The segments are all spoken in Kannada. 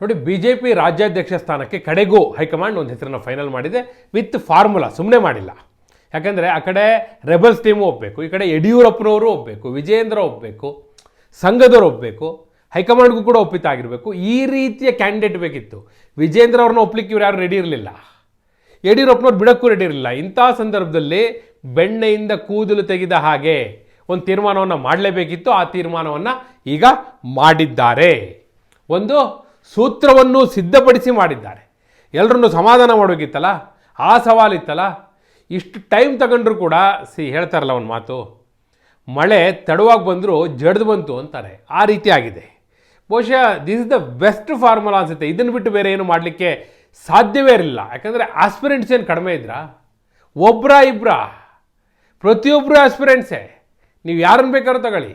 ನೋಡಿ ಬಿ ಜೆ ಪಿ ರಾಜ್ಯಾಧ್ಯಕ್ಷ ಸ್ಥಾನಕ್ಕೆ ಕಡೆಗೂ ಹೈಕಮಾಂಡ್ ಒಂದು ಹೆಸರನ್ನು ಫೈನಲ್ ಮಾಡಿದೆ. ವಿತ್ ಫಾರ್ಮುಲಾ ಸುಮ್ಮನೆ ಮಾಡಿಲ್ಲ. ಯಾಕಂದರೆ ಆ ಕಡೆ ರೆಬಲ್ಸ್ ಟೀಮು ಒಪ್ಪಬೇಕು ಈ ಕಡೆ ಯಡಿಯೂರಪ್ಪನವರು ಒಪ್ಪಬೇಕು ವಿಜಯೇಂದ್ರ ಒಪ್ಪಬೇಕು ಸಂಘದವರು ಒಪ್ಪಬೇಕು ಹೈಕಮಾಂಡ್ಗೂ ಕೂಡ ಒಪ್ಪಿತಾಗಿರಬೇಕು ಈ ರೀತಿಯ ಕ್ಯಾಂಡಿಡೇಟ್ ಬೇಕಿತ್ತು. ವಿಜೇಂದ್ರ ಅವ್ರನ್ನ ಒಪ್ಲಿಕ್ಕೆ ಇವ್ರು ಯಾರು ರೆಡಿ ಇರಲಿಲ್ಲ. ಯಡಿಯೂರಪ್ಪನವ್ರು ಬಿಡಕ್ಕೂ ರೆಡಿ ಇರಲಿಲ್ಲ. ಇಂಥ ಸಂದರ್ಭದಲ್ಲಿ ಬೆಣ್ಣೆಯಿಂದ ಕೂದಲು ತೆಗೆದ ಹಾಗೆ ಒಂದು ತೀರ್ಮಾನವನ್ನು ಮಾಡಲೇಬೇಕಿತ್ತು. ಆ ತೀರ್ಮಾನವನ್ನು ಈಗ ಮಾಡಿದ್ದಾರೆ. ಒಂದು ಸೂತ್ರವನ್ನು ಸಿದ್ಧಪಡಿಸಿ ಮಾಡಿದ್ದಾರೆ. ಎಲ್ಲರನ್ನು ಸಮಾಧಾನ ಮಾಡಬೇಕಿತ್ತಲ್ಲ ಆ ಸವಾಲಿತ್ತಲ್ಲ? ಇಷ್ಟು ಟೈಮ್ ತಗೊಂಡ್ರು ಕೂಡ ಸಿ ಹೇಳ್ತಾರಲ್ಲ ಅವನ ಮಾತು, ಮಳೆ ತಡವಾಗಿ ಬಂದರೂ ಜಡ್ದು ಬಂತು ಅಂತಾರೆ. ಆ ರೀತಿ ಆಗಿದೆ. ಬಹುಶಃ this is the best formula ಅನಿಸುತ್ತೆ. ಇದನ್ನು ಬಿಟ್ಟು ಬೇರೆ ಏನು ಮಾಡಲಿಕ್ಕೆ ಸಾಧ್ಯವೇ ಇರಲಿಲ್ಲ. ಯಾಕಂದರೆ ಆಸ್ಪಿರೆಂಟ್ಸ್ ಏನು ಕಡಿಮೆ ಇದ್ರಾ? ಒಬ್ಬರ ಇಬ್ಬರ ಪ್ರತಿಯೊಬ್ಬರು ಆಸ್ಪಿರೆಂಟ್ಸೇ ನೀವು ಯಾರನ್ನು ಬೇಕಾದ್ರೂ ತಗೊಳ್ಳಿ.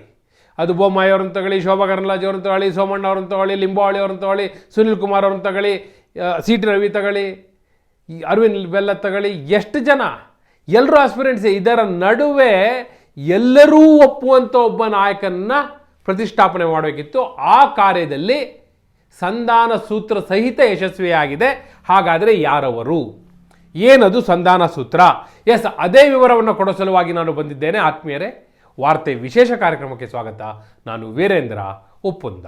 ಅದು ಬೊಮ್ಮಾಯಿ ಅವ್ರನ್ನ ತಗೊಳ್ಳಿ, ಶೋಭಾ ಅವ್ರನ್ನ ತಗೊಳ್ಳಿ, ಸೋಮಣ್ಣ ಅವ್ರನ್ನ ತಗೊಳ್ಳಿ, ಲಿಂಬಾವಳಿ ಅವ್ರನ್ನ ತಗೊಳ್ಳಿ, ಸುನಿಲ್ ಕುಮಾರ್ ಅವ್ರನ್ನ ತಗೊಳ್ಳಿ ಸಿ ಟಿ ರವಿ ತಗೊಳ್ಳಿ ಅರವಿಂದ್ ಬೆಲ್ಲ ತಗೊಳ್ಳಿ, ಎಷ್ಟು ಜನ? ಎಲ್ಲರೂ ಆಸ್ಪಿರೆಂಟ್ಸೇ ಇದರ ನಡುವೆ ಎಲ್ಲರೂ ಒಪ್ಪುವಂಥ ಒಬ್ಬ ನಾಯಕನನ್ನ ಪ್ರತಿಷ್ಠಾಪನೆ ಮಾಡಬೇಕಿತ್ತು. ಆ ಕಾರ್ಯದಲ್ಲಿ ಸಂಧಾನ ಸೂತ್ರ ಸಹಿತ ಯಶಸ್ವಿಯಾಗಿದೆ. ಹಾಗಾದರೆ ಯಾರವರು? ಏನದು ಸಂಧಾನ ಸೂತ್ರ? ಎಸ್, ಅದೇ ವಿವರವನ್ನು ಕೊಡೋ ಸಲುವಾಗಿ ನಾನು ಬಂದಿದ್ದೇನೆ, ಆತ್ಮೀಯರೇ. ವಾರ್ತೆ ವಿಶೇಷ ಕಾರ್ಯಕ್ರಮಕ್ಕೆ ಸ್ವಾಗತ. ನಾನು ವೀರೇಂದ್ರ ಉಪ್ಪುಂದ.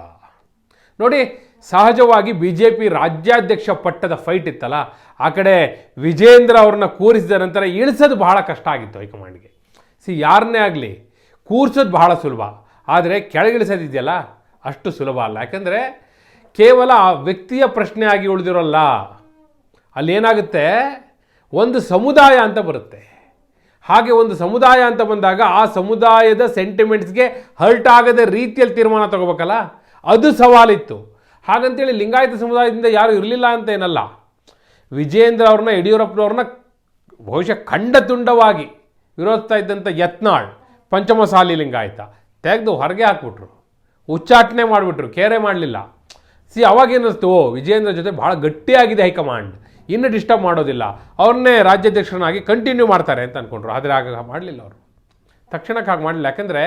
ನೋಡಿ, ಸಹಜವಾಗಿ ಬಿ ಜೆ ಪಿ ರಾಜ್ಯಾಧ್ಯಕ್ಷ ಪಟ್ಟದ ಫೈಟ್ ಇತ್ತಲ್ಲ, ಆ ಕಡೆ ವಿಜೇಂದ್ರ ಅವ್ರನ್ನ ಕೂರಿಸಿದ ನಂತರ ಇಳಿಸೋದು ಬಹಳ ಕಷ್ಟ ಆಗಿತ್ತು ಹೈಕಮಾಂಡ್ಗೆ. ಸಿ ಯಾರನ್ನೇ ಆಗಲಿ ಕೂರಿಸೋದು ಬಹಳ ಸುಲಭ. ಆದರೆ ಕೆಳಗಿಳಿಸೋದಿದೆಯಲ್ಲ ಅಷ್ಟು ಸುಲಭ ಅಲ್ಲ. ಯಾಕಂದರೆ ಕೇವಲ ಆ ವ್ಯಕ್ತಿಯ ಪ್ರಶ್ನೆ ಆಗಿ ಉಳಿದಿರೋಲ್ಲ. ಅಲ್ಲಿ ಏನಾಗುತ್ತೆ ಒಂದು ಸಮುದಾಯ ಅಂತ ಬರುತ್ತೆ. ಹಾಗೆ ಒಂದು ಸಮುದಾಯ ಅಂತ ಬಂದಾಗ ಆ ಸಮುದಾಯದ ಸೆಂಟಿಮೆಂಟ್ಸ್ಗೆ ಹರ್ಟ್ ಆಗದ ರೀತಿಯಲ್ಲಿ ತೀರ್ಮಾನ ತಗೋಬೇಕಲ್ಲ? ಅದು ಸವಾಲಿತ್ತು. ಹಾಗಂತೇಳಿ ಲಿಂಗಾಯತ ಸಮುದಾಯದಿಂದ ಯಾರು ಇರಲಿಲ್ಲ ಅಂತ ಏನಲ್ಲ. ವಿಜೇಂದ್ರ ಅವ್ರನ್ನ, ಯಡಿಯೂರಪ್ಪನವ್ರನ್ನ ಬಹುಶಃ ಖಂಡತುಂಡವಾಗಿ ವಿರೋಧಿಸ್ತಾ ಇದ್ದಂಥ ಯತ್ನಾಳ್, ಪಂಚಮಸಾಲಿ ಲಿಂಗಾಯತ. ತೆಗೆದು ಹೊರಗೆ ಹಾಕ್ಬಿಟ್ರು. ಉಚ್ಚಾಟನೆ ಮಾಡಿಬಿಟ್ರು. ಕೇರೆ ಮಾಡಲಿಲ್ಲ. ಸಿ, ಅವಾಗೇನಿಸ್ತು? ಓ ವಿಜೇಂದ್ರ ಜೊತೆ ಭಾಳ ಗಟ್ಟಿಯಾಗಿದೆ ಹೈಕಮಾಂಡ್. ಇನ್ನು ಡಿಸ್ಟರ್ಬ್ ಮಾಡೋದಿಲ್ಲ. ಅವ್ರನ್ನೇ ರಾಜ್ಯಾಧ್ಯಕ್ಷರನ್ನಾಗಿ ಕಂಟಿನ್ಯೂ ಮಾಡ್ತಾರೆ ಅಂತ ಅಂದ್ಕೊಂಡ್ರು ಆದರೆ ಆಗ ಮಾಡಲಿಲ್ಲ ಅವರು. ತಕ್ಷಣಕ್ಕೆ ಹಾಗೆ ಮಾಡಲಿಲ್ಲ. ಯಾಕಂದರೆ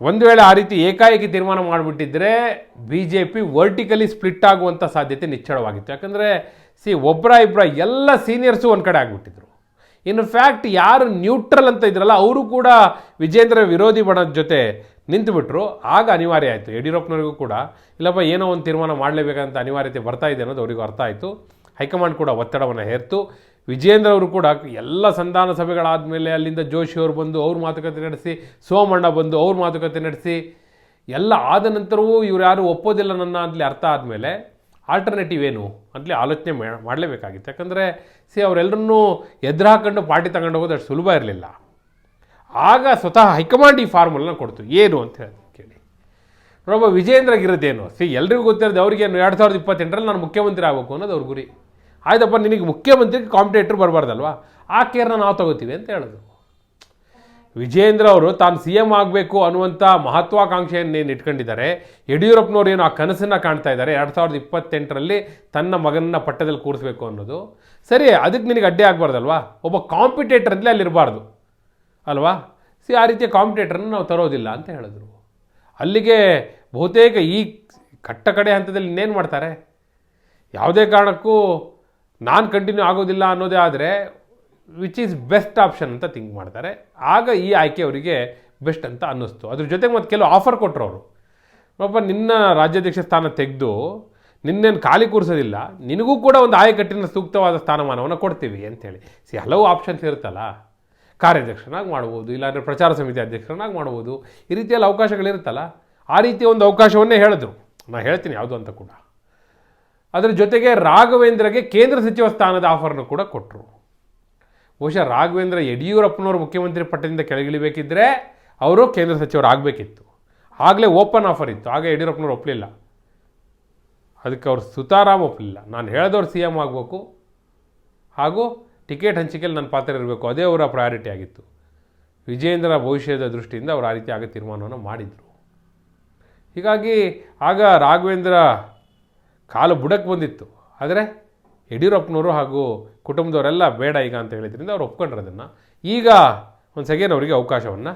ಒಂದು ವೇಳೆ ಆ ರೀತಿ ಏಕಾಏಕಿ ತೀರ್ಮಾನ ಮಾಡಿಬಿಟ್ಟಿದ್ರೆ B J P vertically split ಆಗುವಂಥ ಸಾಧ್ಯತೆ ನಿಚ್ಚಳವಾಗಿತ್ತು. ಯಾಕಂದರೆ ಸಿ ಒಬ್ಬರ ಇಬ್ಬರ ಎಲ್ಲ ಸೀನಿಯರ್ಸು ಒಂದು ಕಡೆ ಆಗಿಬಿಟ್ಟಿದ್ರು. ಇನ್ ಫ್ಯಾಕ್ಟ್ ಯಾರು ನ್ಯೂಟ್ರಲ್ ಅಂತ ಇದ್ರಲ್ಲ, ಅವರು ಕೂಡ ವಿಜೇಂದ್ರ ವಿರೋಧಿ ಬಣದ ಜೊತೆ ನಿಂತುಬಿಟ್ರು. ಆಗ ಅನಿವಾರ್ಯ ಆಯಿತು. ಯಡಿಯೂರಪ್ಪನವರಿಗೂ ಕೂಡ, ಇಲ್ಲಪ್ಪ, ಏನೋ ಒಂದು ತೀರ್ಮಾನ ಮಾಡಲೇಬೇಕಂತ ಅನಿವಾರ್ಯತೆ ಬರ್ತಾ ಇದೆ ಅನ್ನೋದು ಅವರಿಗೂ ಅರ್ಥ ಆಯಿತು. ಹೈಕಮಾಂಡ್ ಕೂಡ ಒತ್ತಡವನ್ನು ಹೇರ್ತು. ವಿಜೇಂದ್ರ ಅವರು ಕೂಡ ಎಲ್ಲ ಸಂಧಾನ ಸಭೆಗಳಾದಮೇಲೆ ಅಲ್ಲಿಂದ ಜೋಶಿ ಅವರು ಬಂದು ಅವ್ರ ಮಾತುಕತೆ ನಡೆಸಿ, ಸೋಮಣ್ಣ ಬಂದು ಅವ್ರ ಮಾತುಕತೆ ನಡೆಸಿ, ಎಲ್ಲ ಆದ ನಂತರವೂ ಇವ್ರು ಯಾರು ಒಪ್ಪೋದಿಲ್ಲ ನನ್ನ ಅಂತಲೇ ಅರ್ಥ ಆದಮೇಲೆ ಆಲ್ಟರ್ನೇಟಿವ್ ಏನು ಅಂತಲೇ ಆಲೋಚನೆ ಮಾಡಲೇಬೇಕಾಗಿತ್ತು. ಯಾಕಂದರೆ ಸಿ ಅವರೆಲ್ಲರನ್ನೂ ಎದುರು ಹಾಕೊಂಡು ಪಾರ್ಟಿ ತಗೊಂಡು ಹೋಗೋದು ಅಷ್ಟು ಸುಲಭ ಇರಲಿಲ್ಲ. ಆಗ ಸ್ವತಃ ಹೈಕಮಾಂಡ್ ಈ ಫಾರ್ಮುಲನ್ನ ಕೊಡ್ತು. ಏನು ಅಂತ ಹೇಳಿ ಕೇಳಿ. ಒಬ್ಬ ವಿಜೇಂದ್ರಗಿರೋದೇನು ಸಿ, ಎಲ್ರಿಗೂ ಗೊತ್ತಿರೋದು ಅವ್ರಿಗೇನು ಎರಡು ಸಾವಿರದ ಇಪ್ಪತ್ತೆಂಟರಲ್ಲಿ ನಾನು ಮುಖ್ಯಮಂತ್ರಿ ಆಗಬೇಕು ಅನ್ನೋದು ಅವ್ರ ಗುರಿ. ಆಯ್ತಪ್ಪ, ನಿನಗೆ ಮುಖ್ಯಮಂತ್ರಿಗೆ ಕಾಂಪಿಟೇಟರ್ ಬರಬಾರ್ದಲ್ವಾ? ಆ ಕೇರ್ನ ನಾವು ತಗೋತೀವಿ ಅಂತ ಹೇಳಿದ್ರು ವಿಜಯೇಂದ್ರ ಅವರು ತಾನು ಸಿ ಎಂ ಆಗಬೇಕು ಅನ್ನುವಂಥ ಮಹತ್ವಾಕಾಂಕ್ಷೆಯನ್ನೇನು ಇಟ್ಕೊಂಡಿದ್ದಾರೆ. ಯಡಿಯೂರಪ್ಪನವ್ರು ಏನು ಆ ಕನಸನ್ನು ಕಾಣ್ತಾ ಇದ್ದಾರೆ. ಎರಡು ಸಾವಿರದ ಇಪ್ಪತ್ತೆಂಟರಲ್ಲಿ ತನ್ನ ಮಗನನ್ನ ಪಟ್ಟದಲ್ಲಿ ಕೂರಿಸ್ಬೇಕು ಅನ್ನೋದು. ಸರಿ, ಅದಕ್ಕೆ ನಿನಗೆ ಅಡ್ಡಿ ಆಗಬಾರ್ದಲ್ವಾ? ಒಬ್ಬ ಕಾಂಪಿಟೇಟರ್ ಅಲ್ಲಿ ಅಲ್ಲಿರಬಾರ್ದು. ಅಲ್ವಾ? ಸಿ, ಆ ರೀತಿಯ ಕಾಂಪಿಟೇಟರ್ನ ನಾವು ತರೋದಿಲ್ಲ ಅಂತ ಹೇಳಿದ್ರು. ಅಲ್ಲಿಗೆ ಬಹುತೇಕ ಈ ಕಟ್ಟ ಕಡೆ ಹಂತದಲ್ಲಿ ಇನ್ನೇನು ಮಾಡ್ತಾರೆ? ಯಾವುದೇ ಕಾರಣಕ್ಕೂ ನಾನು ಕಂಟಿನ್ಯೂ ಆಗೋದಿಲ್ಲ ಅನ್ನೋದೇ ಆದರೆ ವಿಚ್ ಈಸ್ ಬೆಸ್ಟ್ ಆಪ್ಷನ್ ಅಂತ ಥಿಂಕ್ ಮಾಡ್ತಾರೆ. ಆಗ ಈ ಆಯ್ಕೆ ಅವರಿಗೆ ಬೆಸ್ಟ್ ಅಂತ ಅನ್ನಿಸ್ತು. ಅದ್ರ ಜೊತೆಗೆ ಮತ್ತು ಕೆಲವು ಆಫರ್ ಕೊಟ್ಟರು ಅವರು. ಪಾಪ ನಿನ್ನ ರಾಜ್ಯಾಧ್ಯಕ್ಷ ಸ್ಥಾನ ತೆಗೆದು, ನಿನ್ನೇನು ಖಾಲಿ ಕೂರಿಸೋದಿಲ್ಲ, ನಿನಗೂ ಕೂಡ ಒಂದು ಆಯಕಟ್ಟಿನ ಸೂಕ್ತವಾದ ಸ್ಥಾನಮಾನವನ್ನು ಕೊಡ್ತೀವಿ ಅಂತೇಳಿ ಸಿ ಹಲವು ಆಪ್ಷನ್ಸ್ ಇರುತ್ತಲ್ಲ. ಕಾರ್ಯಾಧ್ಯಕ್ಷನಾಗಿ ಮಾಡ್ಬೋದು, ಇಲ್ಲಾಂದರೆ ಪ್ರಚಾರ ಸಮಿತಿ ಅಧ್ಯಕ್ಷರನ್ನಾಗಿ ಮಾಡ್ಬೋದು. ಈ ರೀತಿಯಲ್ಲಿ ಅವಕಾಶಗಳಿರುತ್ತಲ್ಲ. ಆ ರೀತಿಯ ಒಂದು ಅವಕಾಶವನ್ನೇ ಹೇಳಿದ್ರು. ನಾನು ಹೇಳ್ತೀನಿ ಯಾವುದು ಅಂತ ಕೂಡ. ಅದರ ಜೊತೆಗೆ ರಾಘವೇಂದ್ರಗೆ ಕೇಂದ್ರ ಸಚಿವ ಸ್ಥಾನದ ಆಫರ್ನು ಕೂಡ ಕೊಟ್ಟರು ಬಹುಶಃ ರಾಘವೇಂದ್ರ ಯಡಿಯೂರಪ್ಪನವರು ಮುಖ್ಯಮಂತ್ರಿ ಪಟ್ಟದಿಂದ ಕೆಳಗಿಳಿಬೇಕಿದ್ದರೆ ಅವರು ಕೇಂದ್ರ ಸಚಿವರು ಆಗಬೇಕಿತ್ತು. ಆಗಲೇ ಓಪನ್ ಆಫರ್ ಇತ್ತು. ಆಗ ಯಡಿಯೂರಪ್ಪನವ್ರು ಒಪ್ಪಲಿಲ್ಲ ಅದಕ್ಕೆ ಅವರು ಸುತಾರಾಮ್ ಒಪ್ಪಲಿಲ್ಲ ನಾನು ಹೇಳಿದವ್ರು ಸಿ ಎಂ ಆಗಬೇಕು. ಹಾಗೂ ಟಿಕೆಟ್ ಹಂಚಿಕೆಯಲ್ಲಿ ನನ್ನ ಪಾತ್ರ ಇರಬೇಕು. ಅದೇ ಅವರ ಪ್ರಯಾರಿಟಿ ಆಗಿತ್ತು. ವಿಜೇಂದ್ರ ಭವಿಷ್ಯದ ದೃಷ್ಟಿಯಿಂದ ಅವರು ಆ ರೀತಿ ಆಗ ತೀರ್ಮಾನವನ್ನು ಮಾಡಿದರು. ಹೀಗಾಗಿ ಆಗ ರಾಘವೇಂದ್ರ ಕಾಲು ಬುಡಕ್ಕೆ ಬಂದಿತ್ತು. ಆದರೆ ಯಡಿಯೂರಪ್ಪನವರು ಹಾಗೂ ಕುಟುಂಬದವರೆಲ್ಲ ಬೇಡ ಈಗ ಅಂತ ಹೇಳಿದ್ರಿಂದ ಅವ್ರು ಒಪ್ಕೊಂಡ್ರು ಅದನ್ನು. ಈಗ ಒಂದು ಸೆಕೆಂಡ್ ಅವರಿಗೆ ಅವಕಾಶವನ್ನು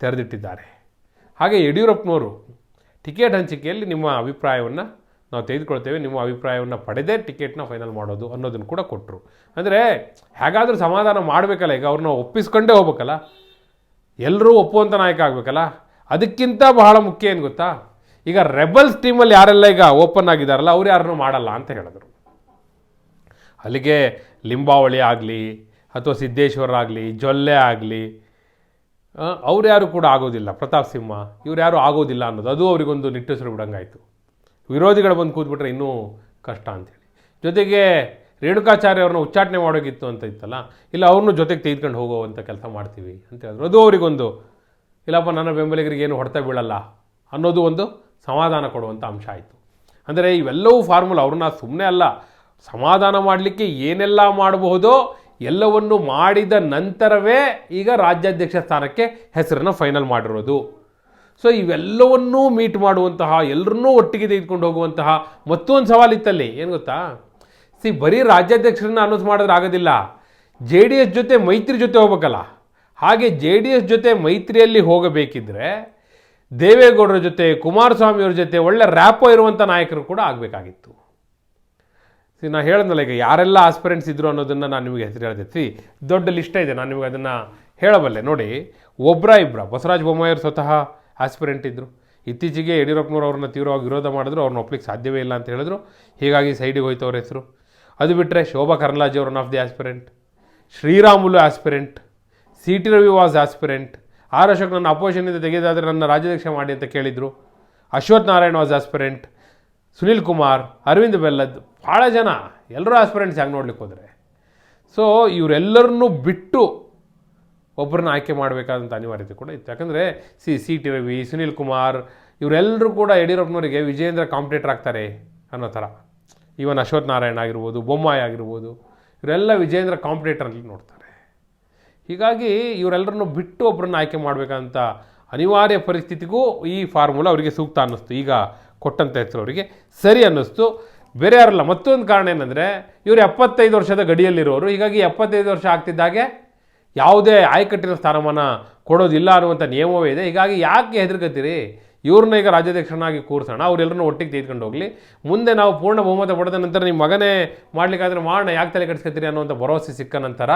ತೆರೆದಿಟ್ಟಿದ್ದಾರೆ. ಹಾಗೆ ಯಡಿಯೂರಪ್ಪನವರು ಟಿಕೆಟ್ ಹಂಚಿಕೆಯಲ್ಲಿ ನಿಮ್ಮ ಅಭಿಪ್ರಾಯವನ್ನು ನಾವು ತೆಗೆದುಕೊಳ್ತೇವೆ, ನಿಮ್ಮ ಅಭಿಪ್ರಾಯವನ್ನು ಪಡೆದೇ ಟಿಕೆಟ್ನ ಫೈನಲ್ ಮಾಡೋದು ಅನ್ನೋದನ್ನು ಕೂಡ ಕೊಟ್ಟರು ಅಂದರೆ ಹೇಗಾದರೂ ಸಮಾಧಾನ ಮಾಡಬೇಕಲ್ಲ, ಈಗ ಅವ್ರನ್ನ ಒಪ್ಪಿಸ್ಕೊಂಡೇ ಹೋಗ್ಬೇಕಲ್ಲ. ಎಲ್ಲರೂ ಒಪ್ಪುವಂಥ ನಾಯಕ ಆಗಬೇಕಲ್ಲ. ಅದಕ್ಕಿಂತ ಬಹಳ ಮುಖ್ಯ ಏನು ಗೊತ್ತಾ? ಈಗ ರೆಬಲ್ಸ್ ಟೀಮಲ್ಲಿ ಯಾರೆಲ್ಲ ಈಗ ಓಪನ್ ಆಗಿದ್ದಾರಲ್ಲ ಅವ್ರು ಯಾರನ್ನೂ ಮಾಡಲ್ಲ ಅಂತ ಹೇಳಿದ್ರು. ಅಲ್ಲಿಗೆ ಲಿಂಬಾವಳಿ ಆಗಲಿ, ಅಥವಾ ಸಿದ್ದೇಶ್ವರ ಆಗಲಿ, ಜೊಲ್ಲೆ ಆಗಲಿ ಅವ್ರು ಯಾರು ಕೂಡ ಆಗೋದಿಲ್ಲ. ಪ್ರತಾಪ್ ಸಿಂಹ, ಇವ್ರು ಯಾರು ಆಗೋದಿಲ್ಲ ಅನ್ನೋದು, ಅದು ಅವರಿಗೊಂದು ನಿಟ್ಟುಸಿರು ಬಿಡಂಗಾಯಿತು. ವಿರೋಧಿಗಳು ಬಂದು ಕೂತ್ಬಿಟ್ರೆ ಇನ್ನೂ ಕಷ್ಟ ಅಂತೇಳಿ ಜೊತೆಗೆ ರೇಣುಕಾಚಾರ್ಯ ಅವ್ರನ್ನ ಉಚ್ಚಾಟನೆ ಮಾಡೋಗಿತ್ತು ಅಂತ ಇತ್ತಲ್ಲ, ಇಲ್ಲ ಅವ್ರನ್ನೂ ಜೊತೆಗೆ ತೆಗೆದುಕೊಂಡು ಹೋಗುವಂಥ ಕೆಲಸ ಮಾಡ್ತೀವಿ ಅಂತ ಹೇಳಿದ್ರು. ಅದು ಅವರಿಗೊಂದು, ಇಲ್ಲಪ್ಪ, ನನ್ನ ಬೆಂಬಲಿಗರಿಗೆ ಏನು ಹೊಡೆತ ಬೀಳಲ್ಲ ಅನ್ನೋದು ಒಂದು ಸಮಾಧಾನ ಕೊಡುವಂಥ ಅಂಶ ಆಯಿತು. ಅಂದರೆ ಇವೆಲ್ಲವೂ ಫಾರ್ಮುಲಾ ಅವ್ರನ್ನ ಸುಮ್ಮನೆ ಅಲ್ಲ, ಸಮಾಧಾನ ಮಾಡಲಿಕ್ಕೆ ಏನೆಲ್ಲ ಮಾಡಬಹುದೋ ಎಲ್ಲವನ್ನು ಮಾಡಿದ ನಂತರವೇ ಈಗ ರಾಜ್ಯಾಧ್ಯಕ್ಷ ಸ್ಥಾನಕ್ಕೆ ಹೆಸರನ್ನು ಫೈನಲ್ ಮಾಡಿರೋದು. ಸೊ ಇವೆಲ್ಲವನ್ನೂ ಮೀಟ್ ಮಾಡುವಂತಹ ಎಲ್ಲರನ್ನೂ ಒಟ್ಟಿಗೆ ತೆಗೆದುಕೊಂಡು ಹೋಗುವಂತಹ ಮತ್ತೊಂದು ಸವಾಲಿತ್ತಲ್ಲಿ, ಏನು ಗೊತ್ತಾ? ಸಿ, ಬರೀ ರಾಜ್ಯಾಧ್ಯಕ್ಷರನ್ನ ಅನೌನ್ಸ್ ಮಾಡಿದ್ರೆ ಆಗೋದಿಲ್ಲ. ಜೆ ಡಿ ಎಸ್ ಜೊತೆ ಮೈತ್ರಿ ಜೊತೆ ಹೋಗ್ಬೇಕಲ್ಲ. ಹಾಗೆ ಜೆ ಡಿ ಎಸ್ ಜೊತೆ ಮೈತ್ರಿಯಲ್ಲಿ ಹೋಗಬೇಕಿದ್ರೆ ದೇವೇಗೌಡರ ಜೊತೆ, ಕುಮಾರಸ್ವಾಮಿಯವ್ರ ಜೊತೆ ಒಳ್ಳೆ ರ್ಯಾಪೋ ಇರುವಂಥ ನಾಯಕರು ಕೂಡ ಆಗಬೇಕಾಗಿತ್ತು. ಸಿ ನಾ ಹೇಳಿದ್ನಲ್ಲ ಈಗ ಯಾರೆಲ್ಲ ಆಸ್ಪಿರೆಂಟ್ಸ್ ಇದ್ರು ಅನ್ನೋದನ್ನು ನಾನು ನಿಮಗೆ ಹೆಸರು ಹೇಳ್ತೈತಿ ದೊಡ್ಡ ಲಿಸ್ಟ್ ಇದೆ, ನಾನು ನಿಮಗೆ ಅದನ್ನು ಹೇಳಬಲ್ಲೆ. ನೋಡಿ ಒಬ್ಬರ ಇಬ್ಬರ ಬಸವರಾಜ ಬೊಮ್ಮಾಯಿಯವರು ಸ್ವತಃ ಆಸ್ಪಿರೆಂಟ್ ಇದ್ದರು ಇತ್ತೀಚೆಗೆ ಯಡಿಯೂರಪ್ಪನವ್ರು ಅವ್ರನ್ನ ತೀವ್ರವಾಗಿ ವಿರೋಧ ಮಾಡಿದ್ರು, ಅವ್ರನ್ನ ಒಪ್ಲಿಕ್ಕೆ ಸಾಧ್ಯವೇ ಇಲ್ಲ ಅಂತ ಹೇಳಿದ್ರು. ಹೀಗಾಗಿ ಸೈಡಿಗೆ ಹೋಯ್ತು ಅವ್ರ ಹೆಸರು. ಅದು ಬಿಟ್ಟರೆ ಶೋಭಾ ಕರಂದ್ಲಾಜೆ ಅವ್ರ of the aspirant Sriramulu aspirant C T Ravi was aspirant R Ashok ನನ್ನ ಅಪೋಸಿಷನಿಂದ ತೆಗೆದಾದರೆ ನನ್ನ ರಾಜ್ಯಾಧ್ಯಕ್ಷ ಮಾಡಿ ಅಂತ ಕೇಳಿದರು. ಅಶ್ವಥ್ ನಾರಾಯಣ್ ವಾಸ್ ಆಸ್ಪಿರೆಂಟ್ ಸುನೀಲ್ ಕುಮಾರ್, ಅರವಿಂದ್ ಬೆಲ್ಲದ್ ಭಾಳ ಜನ. ಎಲ್ಲರೂ ಆಸ್ಪಿರೆಂಟ್ಸ್ ಹೆಂಗೆ ನೋಡ್ಲಿಕ್ಕೆ ಹೋದರೆ? ಸೊ ಇವರೆಲ್ಲರನ್ನೂ ಬಿಟ್ಟು ಒಬ್ಬರನ್ನ ಆಯ್ಕೆ ಮಾಡಬೇಕಾದಂಥ ಅನಿವಾರ್ಯತೆ ಕೂಡ ಇತ್ತು. ಯಾಕಂದರೆ, C C T Ravi, Sunil Kumar ಇವರೆಲ್ಲರೂ ಕೂಡ ಯಡಿಯೂರಪ್ಪನವರಿಗೆ ವಿಜಯೇಂದ್ರ ಕಾಂಪಿಟೇಟರ್ ಆಗ್ತಾರೆ ಅನ್ನೋ ಥರ. ಈವನ್ ಅಶ್ವಥ್ ನಾರಾಯಣ್ ಆಗಿರ್ಬೋದು, ಬೊಮ್ಮಾಯಿ ಆಗಿರ್ಬೋದು, ಇವರೆಲ್ಲ ವಿಜಯೇಂದ್ರ ಕಾಂಪಿಟೇಟರ್ ಅಂತ ನೋಡ್ತಾರೆ. ಹೀಗಾಗಿ ಇವರೆಲ್ಲರನ್ನು ಬಿಟ್ಟು ಒಬ್ಬರನ್ನು ಆಯ್ಕೆ ಮಾಡಬೇಕಂತ ಅನಿವಾರ್ಯ ಪರಿಸ್ಥಿತಿಗೂ ಈ ಫಾರ್ಮುಲಾ ಅವರಿಗೆ ಸೂಕ್ತ ಅನ್ನಿಸ್ತು. ಈಗ ಕೊಟ್ಟಂಥ ಹೆಸರು ಅವರಿಗೆ ಸರಿ ಅನ್ನಿಸ್ತು. ಬೇರೆ ಯಾರಲ್ಲ, ಮತ್ತೊಂದು ಕಾರಣ ಏನಂದರೆ, ಇವರು ಎಪ್ಪತ್ತೈದು ವರ್ಷದ ಗಡಿಯಲ್ಲಿರೋರು, ಹೀಗಾಗಿ ಎಪ್ಪತ್ತೈದು ವರ್ಷ ಆಗ್ತಿದ್ದಾಗೆ ಯಾವುದೇ ಆಯಕಟ್ಟಿನ ಸ್ಥಾನಮಾನ ಕೊಡೋದಿಲ್ಲ ಅನ್ನುವಂಥ ನಿಯಮವೇ ಇದೆ. ಹೀಗಾಗಿ ಯಾಕೆ ಹೆದರ್ಕತ್ತೀರಿ? ಇವ್ರನ್ನ ಈಗ ರಾಜ್ಯಾಧ್ಯಕ್ಷನಾಗಿ ಕೂರಿಸೋಣ. ಅವರೆಲ್ಲರನ್ನೂ ಒಟ್ಟಿಗೆ ತೆಗೆದುಕೊಂಡು ಹೋಗಲಿ. ಮುಂದೆ ನಾವು ಪೂರ್ಣ ಬಹುಮತ ಪಡೆದ ನಂತರ ನಿಮ್ಮ ಮಗನೇ ಮಾಡಲಿಕ್ಕಾದ್ರೆ ಮಾಡೋಣ ಯಾಕೆ ತಲೆ ಕೆಡಿಸ್ಕೊತೀರಿ ಅನ್ನೋಂಥ ಭರವಸೆ ಸಿಕ್ಕ ನಂತರ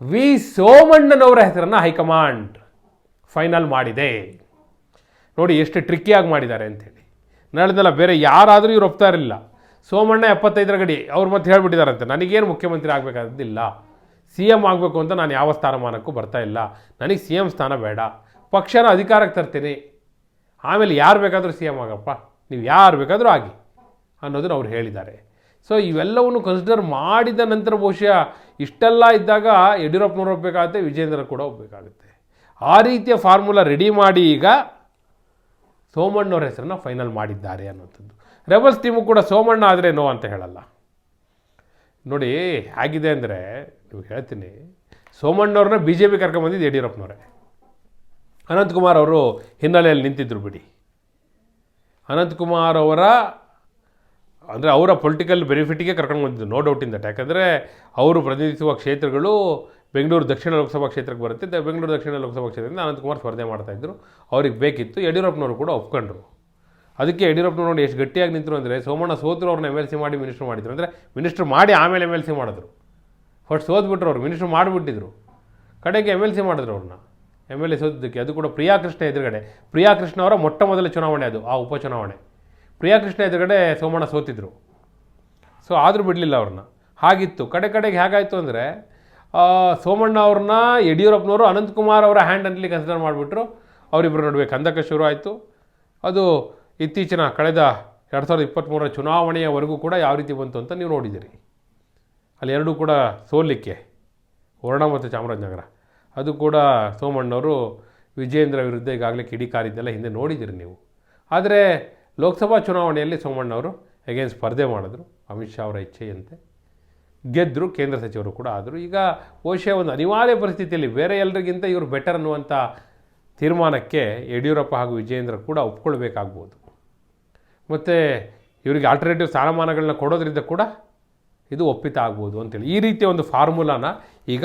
ವಿ ಸೋಮಣ್ಣನವರ ಹೆಸರನ್ನು ಹೈಕಮಾಂಡ್ ಫೈನಲ್ ಮಾಡಿದೆ. ನೋಡಿ ಎಷ್ಟು ಟ್ರಿಕ್ಕಿಯಾಗಿ ಮಾಡಿದ್ದಾರೆ ಅಂತೇಳಿ. ನಡೆದಲ್ಲ ಬೇರೆ ಯಾರಾದರೂ ಇವ್ರು ಒಪ್ತಾ ಇರಲಿಲ್ಲ. ಸೋಮಣ್ಣ ಎಪ್ಪತ್ತೈದರ ಗಡಿ, ಅವ್ರು ಮತ್ತೆ ಹೇಳ್ಬಿಟ್ಟಿದಾರಂತೆ. ನನಗೇನು ಮುಖ್ಯಮಂತ್ರಿ ಆಗಬೇಕಾದಿಲ್ಲ ಸಿ ಎಂ ಆಗಬೇಕು ಅಂತ ನಾನು ಯಾವ ಸ್ಥಾನಮಾನಕ್ಕೂ ಬರ್ತಾ ಇಲ್ಲ. ನನಗೆ ಸಿ ಎಂ ಸ್ಥಾನ ಬೇಡ. ಪಕ್ಷನ ಅಧಿಕಾರಕ್ಕೆ ತರ್ತೀನಿ. ಆಮೇಲೆ ಯಾರು ಬೇಕಾದರೂ ಸಿ ಎಂ ಆಗಪ್ಪ. ನೀವು ಯಾರು ಬೇಕಾದರೂ ಆಗಿ ಅನ್ನೋದನ್ನು ಅವ್ರು ಹೇಳಿದ್ದಾರೆ. ಸೊ ಇವೆಲ್ಲವನ್ನು ಕನ್ಸಿಡರ್ ಮಾಡಿದ ನಂತರ ಬಹುಶಃ ಇಷ್ಟೆಲ್ಲ ಇದ್ದಾಗ ಯಡಿಯೂರಪ್ಪನವ್ರು ಒಪ್ಪಬೇಕಾಗುತ್ತೆ ವಿಜೇಂದ್ರ ಕೂಡ ಒಪ್ಪಬೇಕಾಗುತ್ತೆ ಆ ರೀತಿಯ ಫಾರ್ಮುಲಾ ರೆಡಿ ಮಾಡಿ ಈಗ ಸೋಮಣ್ಣವ್ರ ಹೆಸರನ್ನ ಫೈನಲ್ ಮಾಡಿದ್ದಾರೆ ಅನ್ನೋಂಥದ್ದು ರೆಬಲ್ಸ್ ಟೀಮು ಕೂಡ ಸೋಮಣ್ಣ ಆದರೆ ನೋ ಅಂತ ಹೇಳಲ್ಲ. ನೋಡಿ, ಹೇಗಿದೆ ಅಂದರೆ ನೀವು ಹೇಳ್ತೀನಿ ಸೋಮಣ್ಣವ್ರನ್ನ ಬಿ ಜೆ ಪಿ ಕರ್ಕೊಂಬಂದಿದ್ದು ಯಡಿಯೂರಪ್ಪನವರೇ. ಅನಂತಕುಮಾರ್ ಅವರು ಹಿನ್ನೆಲೆಯಲ್ಲಿ ನಿಂತಿದ್ದರು ಬಿಡಿ. ಅನಂತಕುಮಾರ್ ಅವರ ಅಂದರೆ ಅವರ ಪೊಲಿಟಿಕಲ್ ಬೆನಿಫಿಟ್ಗೆ ಕರ್ಕೊಂಡು ಬಂದಿದ್ದು ನೋ ಡೌಟ್ ಇನ್ ದಟ್ ಯಾಕಂದರೆ ಅವರು ಪ್ರತಿನಿಧಿಸುವ ಕ್ಷೇತ್ರಗಳು ಬೆಂಗಳೂರು ದಕ್ಷಿಣ ಲೋಕಸಭಾ ಕ್ಷೇತ್ರಕ್ಕೆ ಬರುತ್ತೆ. ಬೆಂಗಳೂರು ದಕ್ಷಿಣ ಲೋಕಸಭಾ ಕ್ಷೇತ್ರದಿಂದ ಅನಂತಕುಮಾರ್ ಸ್ಪರ್ಧೆ ಮಾಡ್ತಾಯಿದ್ರು ಅವ್ರಿಗೆ ಬೇಕಿತ್ತು. ಯಡಿಯೂರಪ್ಪನವರು ಕೂಡ ಒಪ್ಕೊಂಡ್ರು. ಅದಕ್ಕೆ ಯಡಿಯೂರಪ್ಪನವ್ರು ನೋಡಿ ಎಷ್ಟು ಗಟ್ಟಿಯಾಗಿ ನಿಂತರು ಅಂದರೆ ಸೋಮಣ್ಣ ಸೋತರು ಅವ್ರನ್ನ ಎಂ ಎಲ್ ಸಿ ಮಾಡಿ ಮಿನಿಸ್ಟರ್ ಮಾಡಿದ್ರು. ಅಂದರೆ ಮಿನಿಸ್ಟರ್ ಮಾಡಿ ಆಮೇಲೆ ಎಂ ಎಲ್ ಸಿ ಮಾಡಿದ್ರು. ಫಸ್ಟ್ ಸೋತ್ಬಿಟ್ರು ಅವ್ರು ಮಿನಿಸ್ಟರ್ ಮಾಡಿಬಿಟ್ಟಿದ್ರು. ಕಡೆಗೆ ಎಂ ಎಲ್ ಸಿ ಮಾಡಿದ್ರು ಅವ್ರನ್ನ. ಎಂ ಎಲ್ ಎ ಸೋತಿದ್ದಕ್ಕೆ. ಅದು ಕೂಡ ಪ್ರಿಯಾಕೃಷ್ಣ ಎದುರುಗಡೆ. ಪ್ರಿಯಾಕೃಷ್ಣ ಅವರ ಮೊಟ್ಟ ಮೊದಲ ಚುನಾವಣೆ ಅದು, ಆ ಉಪಚುನಾವಣೆ. ಪ್ರಿಯಾ ಕೃಷ್ಣ ಎದುರುಗಡೆ ಸೋಮಣ್ಣ ಸೋತಿದ್ರು. ಸೊ ಆದರೂ ಬಿಡಲಿಲ್ಲ ಅವ್ರನ್ನ. ಹಾಗಿತ್ತು. ಕಡೆ ಕಡೆಗೆ ಹೇಗಾಯಿತು ಅಂದರೆ ಸೋಮಣ್ಣ ಅವ್ರನ್ನ ಯಡಿಯೂರಪ್ಪನವರು ಅನಂತಕುಮಾರ್ ಅವರ ಹ್ಯಾಂಡ್ ಅಂತಲಿ ಕನ್ಸಿಡರ್ ಮಾಡಿಬಿಟ್ರು. ಅವರಿಬ್ಬರು ನಡುವೆ ಕಂದಕ ಶುರು ಆಯಿತು. ಅದು ಇತ್ತೀಚಿನ ಕಳೆದ ಎರಡು ಸಾವಿರದ ಇಪ್ಪತ್ತ್ಮೂರರ ಚುನಾವಣೆಯವರೆಗೂ ಕೂಡ ಯಾವ ರೀತಿ ಬಂತು ಅಂತ ನೀವು ನೋಡಿದ್ದೀರಿ ಅಲ್ಲಿ ಎರಡೂ ಕೂಡ ಸೋಲಿಕ್ಕೆ, ವರ್ಣ ಮತ್ತು ಚಾಮರಾಜನಗರ. ಅದು ಕೂಡ ಸೋಮಣ್ಣವರು ವಿಜೇಂದ್ರ ವಿರುದ್ಧ ಈಗಾಗಲೇ ಕಿಡಿಕಾರಿದ್ದೆಲ್ಲ ಹಿಂದೆ ನೋಡಿದ್ದೀರಿ ನೀವು. ಆದರೆ ಲೋಕಸಭಾ ಚುನಾವಣೆಯಲ್ಲಿ ಸೋಮಣ್ಣವರು ಅಗೇನ್ ಸ್ಪರ್ಧೆ ಮಾಡಿದ್ರು. ಅಮಿತ್ ಶಾ ಅವರ ಇಚ್ಛೆಯಂತೆ. ಗೆದ್ದರು ಕೇಂದ್ರ ಸಚಿವರು ಕೂಡ ಆದರು. ಈಗ ಓಶೆ ಒಂದು ಅನಿವಾರ್ಯ ಪರಿಸ್ಥಿತಿಯಲ್ಲಿ ಬೇರೆ ಎಲ್ಲರಿಗಿಂತ ಇವರು ಬೆಟರ್ ಅನ್ನುವಂಥ ತೀರ್ಮಾನಕ್ಕೆ ಯಡಿಯೂರಪ್ಪ ಹಾಗೂ ವಿಜಯೇಂದ್ರ ಕೂಡ ಒಪ್ಕೊಳ್ಬೇಕಾಗ್ಬೋದು. ಮತ್ತು ಇವರಿಗೆ ಆಲ್ಟರ್ನೇಟಿವ್ ಸ್ಥಾನಮಾನಗಳನ್ನ ಕೊಡೋದ್ರಿಂದ ಕೂಡ ಇದು ಒಪ್ಪಿತ ಆಗ್ಬೋದು ಅಂತೇಳಿ. ಈ ರೀತಿಯ ಒಂದು ಫಾರ್ಮುಲಾನ ಈಗ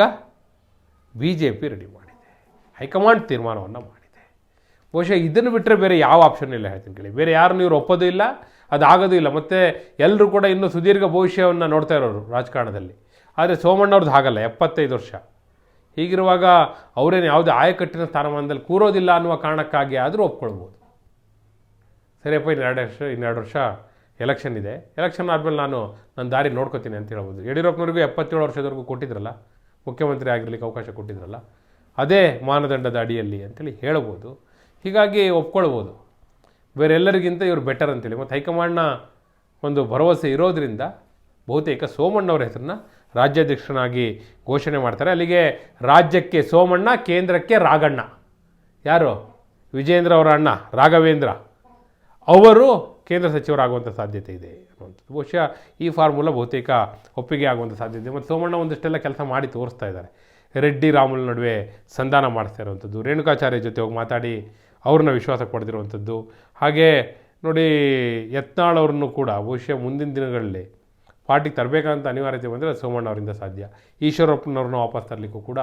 ಬಿ ಜೆ ಪಿ ರೆಡಿ ಮಾಡಿದೆ. ಹೈಕಮಾಂಡ್ ತೀರ್ಮಾನವನ್ನು ಮಾಡಿದೆ. ಬಹುಶಃ ಇದನ್ನು ಬಿಟ್ಟರೆ ಬೇರೆ ಯಾವ ಆಪ್ಷನ್ ಇಲ್ಲ ಹೇಳ್ತೀನಿ ಕೇಳಿ. ಬೇರೆ ಯಾರನ್ನು ಇವರು ಒಪ್ಪೋದು ಇಲ್ಲ, ಅದು ಆಗೋದು ಇಲ್ಲ. ಮತ್ತು ಎಲ್ಲರೂ ಕೂಡ ಇನ್ನೂ ಸುದೀರ್ಘ ಭವಿಷ್ಯವನ್ನು ನೋಡ್ತಾ ಇರೋರು ರಾಜಕಾರಣದಲ್ಲಿ. ಆದರೆ ಸೋಮಣ್ಣವ್ರದ್ದು ಹಾಗಲ್ಲ, ಎಪ್ಪತ್ತೈದು ವರ್ಷ. ಹೀಗಿರುವಾಗ ಅವರೇನು ಯಾವುದೇ ಆಯಕಟ್ಟಿನ ಸ್ಥಾನಮಾನದಲ್ಲಿ ಕೂರೋದಿಲ್ಲ ಅನ್ನುವ ಕಾರಣಕ್ಕಾಗಿ ಆದರೂ ಒಪ್ಕೊಳ್ಬೋದು. ಸರಿಯಪ್ಪ ಇನ್ನೆರಡು ವರ್ಷ ಇನ್ನೆರಡು ವರ್ಷ ಎಲೆಕ್ಷನ್ ಇದೆ. ಎಲೆಕ್ಷನ್ ಆದಮೇಲೆ ನಾನು ನನ್ನ ದಾರಿ ನೋಡ್ಕೋತೀನಿ ಅಂತ ಹೇಳ್ಬೋದು. ಯಡಿಯೂರಪ್ಪನವ್ರಿಗೂ ಎಪ್ಪತ್ತೇಳು ವರ್ಷದವರೆಗೂ ಕೊಟ್ಟಿದ್ರಲ್ಲ, ಮುಖ್ಯಮಂತ್ರಿ ಆಗಿರಲಿಕ್ಕೆ ಅವಕಾಶ ಕೊಟ್ಟಿದ್ರಲ್ಲ, ಅದೇ ಮಾನದಂಡದ ಅಡಿಯಲ್ಲಿ ಅಂತೇಳಿ ಹೇಳ್ಬೋದು. ಹೀಗಾಗಿ ಒಪ್ಕೊಳ್ಬೋದು. ಬೇರೆಲ್ಲರಿಗಿಂತ ಇವರು ಬೆಟರ್ ಅಂತೇಳಿ. ಮತ್ತು ಹೈಕಮಾಂಡ್ನ ಒಂದು ಭರವಸೆ ಇರೋದರಿಂದ ಬಹುತೇಕ ಸೋಮಣ್ಣವರ ಹೆಸರನ್ನ ರಾಜ್ಯಾಧ್ಯಕ್ಷನಾಗಿ ಘೋಷಣೆ ಮಾಡ್ತಾರೆ. ಅಲ್ಲಿಗೆ ರಾಜ್ಯಕ್ಕೆ ಸೋಮಣ್ಣ, ಕೇಂದ್ರಕ್ಕೆ ರಾಗಣ್ಣ. ಯಾರು? ವಿಜೇಂದ್ರ ಅವರ ಅಣ್ಣ, ರಾಘವೇಂದ್ರ. ಅವರು ಕೇಂದ್ರ ಸಚಿವರಾಗುವಂಥ ಸಾಧ್ಯತೆ ಇದೆ ಅನ್ನುವಂಥದ್ದು. ಬಹುಶಃ ಈ ಫಾರ್ಮುಲಾ ಬಹುತೇಕ ಒಪ್ಪಿಗೆ ಆಗುವಂಥ ಸಾಧ್ಯತೆ ಇದೆ. ಮತ್ತು ಸೋಮಣ್ಣ ಒಂದಿಷ್ಟೆಲ್ಲ ಕೆಲಸ ಮಾಡಿ ತೋರಿಸ್ತಾ ಇದ್ದಾರೆ. ರೆಡ್ಡಿ, ರಾಮುಲ್ ನಡುವೆ ಸಂಧಾನ ಮಾಡಿಸ್ತಾ ಇರುವಂಥದ್ದು. ರೇಣುಕಾಚಾರ್ಯ ಜೊತೆ ಹೋಗಿ ಮಾತಾಡಿ ಅವ್ರನ್ನ ವಿಶ್ವಾಸ ಪಡೆದಿರುವಂಥದ್ದು. ಹಾಗೆ ನೋಡಿ, ಯತ್ನಾಳ್ ಅವ್ರನ್ನು ಕೂಡ ಬಹುಶಃ ಮುಂದಿನ ದಿನಗಳಲ್ಲಿ ಪಾರ್ಟಿಗೆ ತರಬೇಕಂತ ಅನಿವಾರ್ಯತೆ ಬಂದರೆ ಸೋಮಣ್ಣ ಅವರಿಂದ ಸಾಧ್ಯ. ಈಶ್ವರಪ್ಪನವ್ರನ್ನ ವಾಪಸ್ ತರಲಿಕ್ಕೂ ಕೂಡ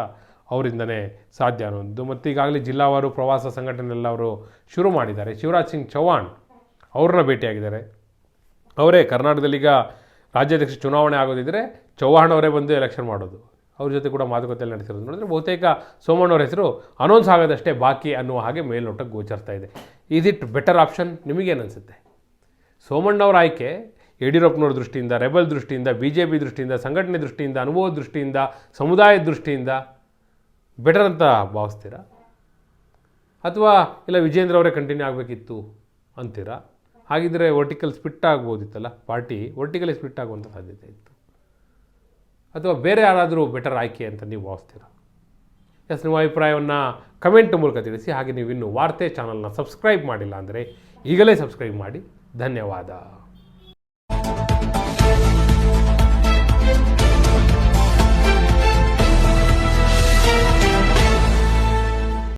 ಅವರಿಂದನೇ ಸಾಧ್ಯ ಅನ್ನೋದು. ಮತ್ತು ಈಗಾಗಲೇ ಜಿಲ್ಲಾವಾರು ಪ್ರವಾಸ ಸಂಘಟನೆಲ್ಲ ಅವರು ಶುರು ಮಾಡಿದ್ದಾರೆ. ಶಿವರಾಜ್ ಸಿಂಗ್ ಚೌಹಾಣ್ ಅವ್ರನ್ನ ಭೇಟಿಯಾಗಿದ್ದಾರೆ. ಅವರೇ ಕರ್ನಾಟಕದಲ್ಲಿ ಈಗ ರಾಜ್ಯಾಧ್ಯಕ್ಷ ಚುನಾವಣೆ ಆಗೋದಿದ್ದರೆ ಚೌಹಾಣ್ ಅವರೇ ಬಂದು ಎಲೆಕ್ಷನ್ ಮಾಡೋದು. ಅವ್ರ ಜೊತೆ ಕೂಡ ಮಾತುಕತೆಯಲ್ಲಿ ನಡೆಸಿರೋದು ನೋಡಿದ್ರೆ ಬಹುತೇಕ ಸೋಮಣ್ಣವ್ರ ಹೆಸರು ಅನೌನ್ಸ್ ಆಗೋದಷ್ಟೇ ಬಾಕಿ ಅನ್ನುವ ಹಾಗೆ ಮೇಲ್ನೋಟಕ್ಕೆ ಗೋಚರ್ತಾ ಇದೆ. ಈಸ್ ಇಟ್ ಬೆಟರ್ ಆಪ್ಷನ್ ನಿಮಗೇನು ಅನಿಸುತ್ತೆ? ಸೋಮಣ್ಣವ್ರ ಆಯ್ಕೆ ಯಡಿಯೂರಪ್ಪನವ್ರ ದೃಷ್ಟಿಯಿಂದ ರೆಬಲ್ ದೃಷ್ಟಿಯಿಂದ ಬಿ ಜೆ ಪಿ ದೃಷ್ಟಿಯಿಂದ, ಸಂಘಟನೆ ದೃಷ್ಟಿಯಿಂದ, ಅನುಭವದ ದೃಷ್ಟಿಯಿಂದ, ಸಮುದಾಯದ ದೃಷ್ಟಿಯಿಂದ ಬೆಟರ್ ಅಂತ ಭಾವಿಸ್ತೀರಾ? ಅಥವಾ ಇಲ್ಲ ವಿಜೇಂದ್ರ ಅವರೇ ಕಂಟಿನ್ಯೂ ಆಗಬೇಕಿತ್ತು ಅಂತೀರಾ? ಹಾಗಿದ್ರೆ ವರ್ಟಿಕಲ್ ಸ್ಪಿಟ್ ಆಗ್ಬೋದಿತ್ತಲ್ಲ? ಪಾರ್ಟಿ ವರ್ಟಿಕಲಿ ಸ್ಪಿಟ್ ಆಗುವಂಥ ಸಾಧ್ಯತೆ ಇತ್ತು. ಅಥವಾ ಬೇರೆ ಯಾರಾದರೂ ಬೆಟರ್ ಆಯ್ಕೆ ಅಂತ ನೀವು ಭಾವಿಸ್ತೀರಾ? ಎಸ್ ನಿಮ್ಮ ಅಭಿಪ್ರಾಯವನ್ನು ಕಮೆಂಟ್ ಮೂಲಕ ತಿಳಿಸಿ. ಹಾಗೆ ನೀವು ಇನ್ನೂ ವಾರ್ತೆ ಚಾನಲ್ನ ಸಬ್ಸ್ಕ್ರೈಬ್ ಮಾಡಿಲ್ಲ ಅಂದರೆ ಈಗಲೇ ಸಬ್ಸ್ಕ್ರೈಬ್ ಮಾಡಿ. ಧನ್ಯವಾದ.